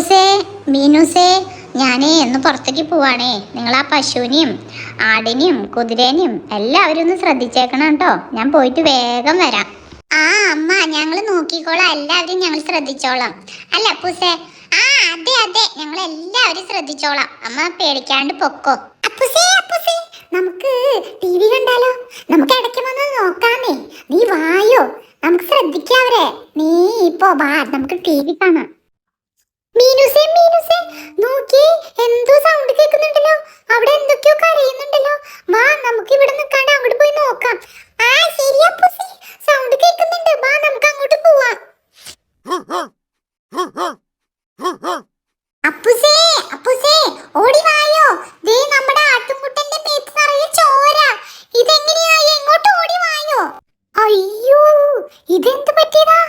ഉസേ മീനുസേ ഞാനേ ഒന്ന് പുറത്തേക്ക് പോവാണേ. നിങ്ങൾ ആ പശുവിനെയും ആടിനെയും കുതിരേനെയും എല്ലാവരും ഒന്ന് ശ്രദ്ധിച്ചേക്കണം കേട്ടോ. ഞാൻ പോയിട്ട് വേഗം വരാം. ആ അമ്മ ഞങ്ങൾ നോക്കിക്കോളാം. എല്ലാവരും ഞങ്ങൾ ശ്രദ്ധിച്ചോളാം. അല്ല അപ്പൂസേ ആ അതെ അതെ. ഞങ്ങൾ എല്ലാവരും ശ്രദ്ധിച്ചോളാം. അമ്മ പേടിക്കാണ്ട് പൊക്കോ. അപ്പൂസേ നമുക്ക് ടി വി കണ്ടാലോ? നമുക്ക് ഇടയ്ക്ക് വന്ന് നോക്കാമേ. നീ വായോ? നമുക്ക് ശ്രദ്ധിക്കാവരെ നീ ഇപ്പോ വാ നമുക്ക് ടി വി കാണാം. മീനുസേ മീനുസേ നോക്കിയേ എന്തോ സൗണ്ട് കേൾക്കുന്നുണ്ടല്ലോ അവിടെ എന്തൊക്കെയോ കരയുന്നുണ്ടല്ലോ വാ നമുക്ക് ഇവിടെ നിൽക്കാണ്ട് അങ്ങോട്ട് പോയി നോക്കാം ആ ശരി അപ്പൂസേ സൗണ്ട് കേൾക്കുന്നുണ്ട് വാ നമുക്ക് അങ്ങോട്ട് പോവാം അപ്പുസേ അപ്പുസേ ഓടി വായോ ദേ നമ്മുടെ ആട്ടുംകുട്ടന്റെ മേത്ത് നിറയെ ചോര ഇതെങ്ങനെയായി എങ്ങോട്ട് ഓടി വായോ അയ്യോ ഇതെന്ത് പറ്റിയതാ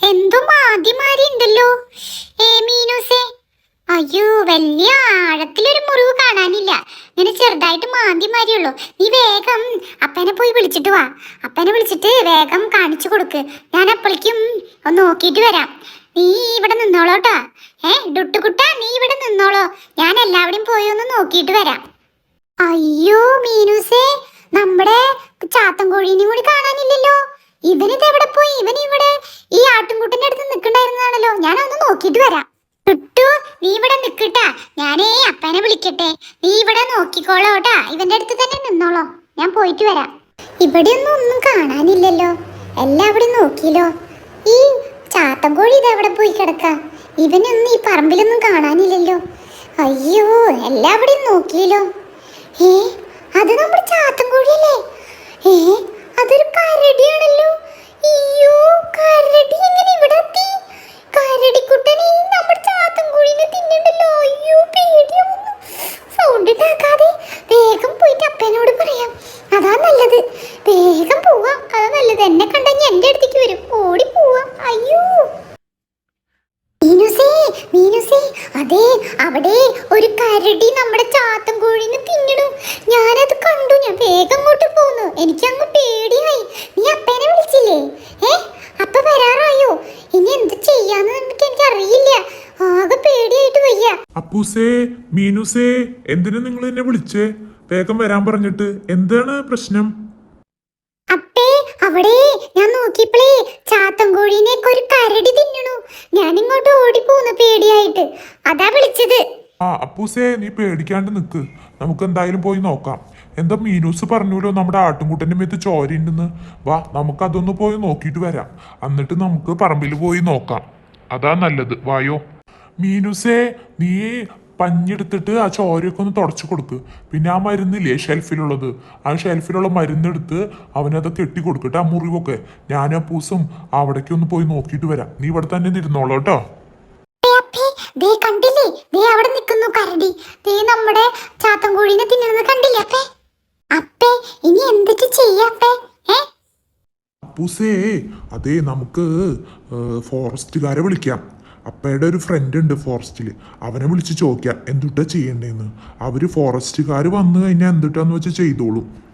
എന്തോ മാതിമാരി ഉണ്ടല്ലോ ഏ മീനൂസേ അയ്യോ വലിയ ആഴത്തിലൊരു മുറിവ് കാണാനില്ല. ഇങ്ങനെ ചെറുതായിട്ട് മാന്തി മാരിയുള്ളൂ. നീ വേഗം അപ്പനെ പോയി വിളിച്ചിട്ട് വാ. അപ്പനെ വിളിച്ചിട്ട് വേഗം കാണിച്ചു കൊടുക്ക്. ഞാൻ അപ്പോഴേക്കും ഒന്ന് നോക്കിയിട്ട് വരാം. നീ ഇവിടെ നിന്നോളോട്ടോ ഏ ഡുട്ടുകുട്ട നീ ഇവിടെ നിന്നോളോ. ഞാൻ എല്ലാവരും പോയി ഒന്ന് നോക്കിയിട്ട് വരാം. അയ്യോ മീനുസേ നമ്മുടെ ചാത്തൻ കോഴീനെയും കൂടി കാണാനില്ലല്ലോ. ഇവനിത് എവിടെ പോയി? ഇവൻ ഇവിടെ ഈ ആട്ടിൻകുട്ടിന്റെ അടുത്ത് നിൽക്കണ്ടായിരുന്നാണല്ലോ ഞാനൊന്ന് നോക്കിയിട്ട് വരാം. നീ ഇവിടെ നിൽക്കട്ടാ. ഞാനേ അപ്പനെ വിളിക്കട്ടെ. നീ ഇവിടെ നോക്കിക്കോളോട്ടാ. ഇവന്റെ അടുത്ത് തന്നെ നിന്നോളോ. ഞാൻ പോയിട്ട് വരാം. ഇവിടെ ഒന്നും കാണാനില്ലല്ലോ. എല്ലാം അവിടെ നോക്കിയല്ലോ. ഈ ചാത്തൻകോഴി ഇത് എവിടെ പോയി കിടക്ക? ഇവനൊന്നും ഈ പറമ്പിലൊന്നും കാണാനില്ലല്ലോ. അയ്യോ എല്ലാം അവിടെ നോക്കിയല്ലോ. ഏ അത് നമ്മുടെ ചാത്തൻകോഴിയല്ലേ ഏ അതൊരു കരടിയാണല്ലോ അയ്യോ കരടി എങ്ങനെ ഇവിടെ എത്തി കരടിക്കുട്ടനെ നമ്മുടെ ചാത്തൻകോഴിനെ തിന്നണ്ടല്ലോ അയ്യോ പേടിയാവുന്നു സൗണ്ട് ഉണ്ടാക്കാതെ വേഗം പോയിട്ട് അപ്പനോട് പറയാം അതാ നല്ലത് വേഗം പോവാം അതാ നല്ലത് എന്നെ കണ്ടെങ്കിൽ എന്റെ അടുത്തേക്ക് വരും ഓടി പോവാം അയ്യോ മീനുസേ മീനുസേ അതെ അവിടെ ഒരു കരടി കോഴിന്ന് കോഴിനെ തിന്നണു ഞാനത് കണ്ടു. ഞാൻ വേഗം അങ്ങോട്ട് പോന്നു. എനിക്ക് അങ്ങ് പേടിയായി. നീ അപ്പനെ വിളിച്ചില്ലേ? ഏ അപ്പ വരാറായോ? ഇനി എന്ത് ചെയ്യാന്ന് എനിക്ക് എനിക്ക് അറിയില്ല ആകെ പേടിയായിട്ട് വയ്യ. അപ്പൂസേ മീനുസേ എന്തിനു നിങ്ങൾ എന്നെ വിളിച്ചേ? വേഗം വരാൻ പറഞ്ഞിട്ട് എന്താണ് പ്രശ്നം? അപ്പേ അവിടെ ഞാൻ നോക്കിയപ്പോഴേ ചാത്തൻ കോഴീനെ ഒരു കരടി തിന്നണു. ഞാൻ ഇങ്ങോട്ട് ഓടി പോന്നു പേടിയായിട്ട്. അതാ വിളിച്ചത്. ആ അപ്പൂസേ നീ പേടിക്കാണ്ട് നിക്ക്. നമുക്ക് എന്തായാലും പോയി നോക്കാം. എന്താ മീനൂസ് പറഞ്ഞല്ലോ നമ്മുടെ ആട്ടുംകുട്ടന്റെ മേത്ത് ചോരയുണ്ടെന്ന്? വാ നമുക്ക് അതൊന്ന് പോയി നോക്കിയിട്ട് വരാം. എന്നിട്ട് നമുക്ക് പറമ്പിൽ പോയി നോക്കാം. അതാ നല്ലത്. വായോ. മീനൂസേ നീ പഞ്ഞെടുത്തിട്ട് ആ ചോരയൊക്കെ ഒന്ന് തുടച്ചു കൊടുക്ക്. പിന്നെ ആ മരുന്നില്ലേ ഷെൽഫിലുള്ളത്? ആ ഷെൽഫിലുള്ള മരുന്നെടുത്ത് അവനത് കെട്ടി കൊടുക്കട്ടെ ആ മുറിവൊക്കെ. ഞാൻ ആ പൂസും അവിടേക്കൊന്ന് പോയി നോക്കിയിട്ട് വരാം. നീ ഇവിടെ തന്നെ ഇരുന്നോളൂ കേട്ടോ. ദേ കണ്ടില്ലേ? ദേ അവിടെ നിൽക്കുന്നു കരടി. ദേ നമ്മുടെ ചാത്തൻ കോഴീനെ തിന്നുന്നത് കണ്ടില്ലേ അപ്പേ? അപ്പേ ഇനി എന്തൊക്കെ ചെയ്യാപ്പേ ഏ? അപ്പൂസേ അതേ നമുക്ക് ഫോറസ്റ്റുകാരെ വിളിക്കാം. അപ്പയുടെ ഒരു ഫ്രണ്ട് ഉണ്ട് ഫോറസ്റ്റിൽ അവനെ വിളിച്ച് ചോദിക്കാം എന്തുട്ടാ ചെയ്യണ്ടേന്ന്. അവർ ഫോറസ്റ്റുകാർ വന്നു കഴിഞ്ഞാൽ എന്തുട്ടാന്ന് വെച്ചാൽ ചെയ്തോളും. അപ്പ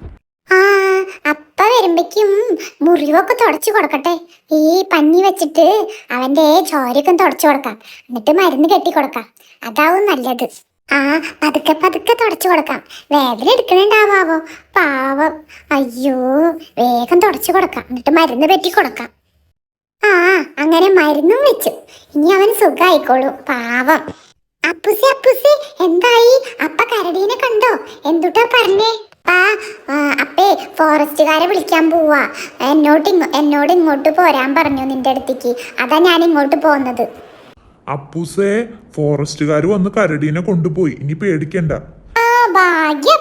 മുറിവൊക്കെ തുടച്ചു കൊടുക്കട്ടെ. ഈ പഞ്ഞി വെച്ചിട്ട് അവന്റെ ചോരയൊക്കെ തുടച്ചു കൊടുക്കാം. എന്നിട്ട് മരുന്ന് കെട്ടി കൊടുക്കാം. അതാവും നല്ലത്. ആ പതുക്കെ പതുക്കെ തുടച്ചു കൊടുക്കാം. വേദന എടുക്കണുണ്ടാവാവോ പാവം. അയ്യോ വേഗം തുടച്ചു കൊടുക്കാം. എന്നിട്ട് മരുന്ന് പറ്റി കൊടുക്കാം. ആ അങ്ങനെ മരുന്നും വെച്ചു. ഇനി അവൻ സുഖമായിക്കോളൂ പാവം. അപ്പുസി അപ്പുസി എന്തായി? അപ്പ കരടീനെ കണ്ടോ? എന്തുട്ടാ പറഞ്ഞേ? ആ അപ്പേ ഫോറസ്റ്റുകാരെ വിളിക്കാൻ പോവാ. എന്നോട്ട് എന്നോട് ഇങ്ങോട്ട് പോരാൻ പറഞ്ഞു നിന്റെ അടുത്തേക്ക്. അതാ ഞാൻ ഇങ്ങോട്ട് പോകുന്നത് അപ്പൂസേ ഫോറസ്റ്റുകാർ വന്ന് കരടീനെ കൊണ്ടുപോയി. ഇനി പേടിക്കണ്ട. ആ ഭാഗ്യ.